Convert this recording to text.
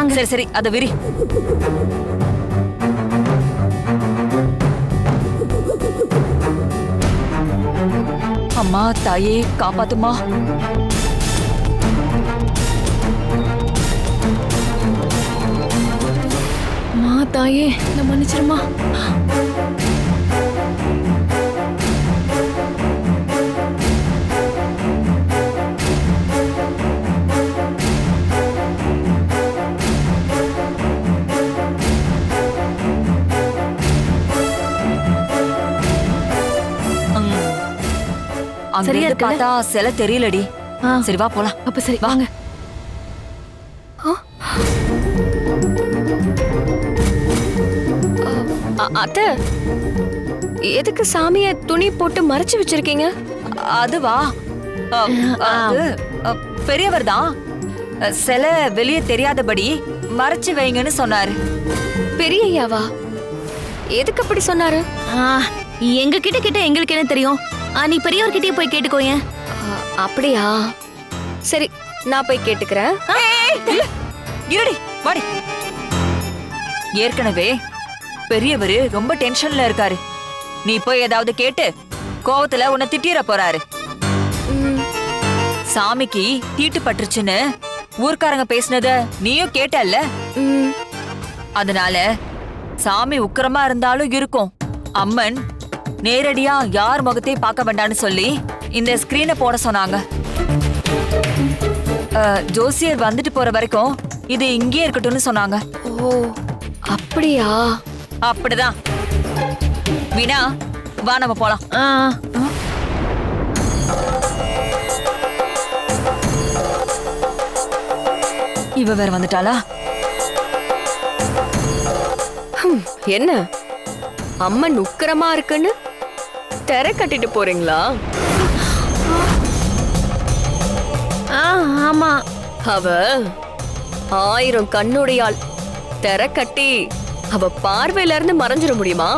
வாங்க. சரி சரி அத விரி. அம்மா தாயே காப்பாத்துமா. மா தாயே என்ன மன்னிச்சிருமா? சரியா இருக்குல்ல? பார்த்தா சிலை தெரியலடி. சரி வா போலாம். அப்ப சரி வாங்க. அத்தை எதுக்கு சாமிய துணி போட்டு மறைச்சு வச்சிருக்கீங்க? அதுவா பெரியவர் தான். சிலை வெளியே தெரியாதபடி மறைச்சு வைங்கன்னு சொன்னாரு. பெரிய ஐயாவா எதுக்கு அப்படி சொன்னாரு? எங்க கிட்ட கிட்ட எங்களுக்கு என்ன தெரியும்? நீ பெரியவர்கிட்டயே போய் கேட்டுக்கோயேன் அ, அப்படியா? சரி நான் போய் கேட்டுக்கிறேன். இருடி வாடி. ஏற்கனவே பெரியவரு ரொம்ப டென்ஷன்ல இருக்காரு. நீ போய் ஏதாவது கேட்டு கோவத்துல உன்னை திட்டிர போறாரு. சாமிக்கு தீட்டு பட்டுருச்சுன்னு ஊர்க்காரங்க பேசுனத நீயும் கேட்டல்ல? அதனால சாமி உக்கிரமா இருந்தாலும் இருக்கும். அம்மன் நேரடியா யார் முகத்தையும் பார்க்க வேண்டாம்னு சொல்லி இந்த ஸ்கிரீனை போட சொன்னாங்க. ஜோசியர் வந்துட்டு போற வரைக்கும் இது இங்கேயே இருக்கட்டும்னு சொன்னாங்க. ஓ அப்படியா? அப்படிதான். வீணா வா நம்ம போலாம். இவ வேற வந்துட்டாளா? என்ன? அம்மன் உக்கிரமா இருக்குன்னு? தெரை கட்டிட்டு போறீங்களா? ஆமா. அவ ஆயிரம் கண்ணுடையாள் தெரை கட்டி அவ பார்வையில இருந்து மறைஞ்சிட முடியுமா?